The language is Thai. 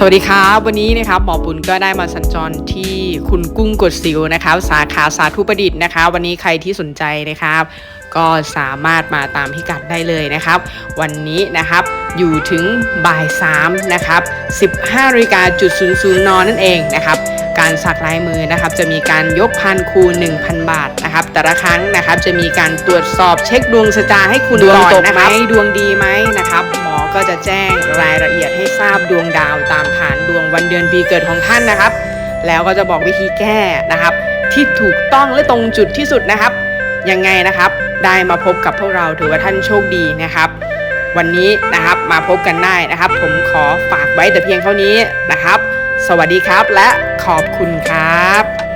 สวัสดีครับ วันนี้นะครับหมอปุณก็ได้มาสัญจรที่คุณกุ้งกดสิวนะครับ สาขาสาธุประดิษฐ์นะคะวันนี้ใครที่สนใจนะครับ ก็สามารถมาตามพิกัดได้เลยนะครับ วันนี้นะครับอยู่ถึงบ่าย3นะครับ15นาฬิกาจุดศูนย์ศูนย์นนั่นเองนะครับการสักลายมือนะครับจะมีการยกพันคูณ1,000 บาทนะครับแต่ละครั้งนะครับจะมีการตรวจสอบเช็คดวงชะตาให้คุณดวงก่อนตกนะไหคมรับดวงดีไหมนะครับหม อก็จะแจ้งรายละเอียดให้ทราบดวงดาวตามฐานดวงวันเดือนปีเกิดของท่านนะครับ แล้วก็จะบอกวิธีแก้นะครับ ที่ถูกต้องและตรงจุดที่สุดนะครับ ยังไงนะครับ ได้มาพบกับพวกเราถือว่าท่านโชคดีนะครับ วันนี้นะครับมาพบกันได้นะครับ ผมขอฝากไว้แต่เพียงเท่านี้นะครับ สวัสดีครับและขอบคุณครับ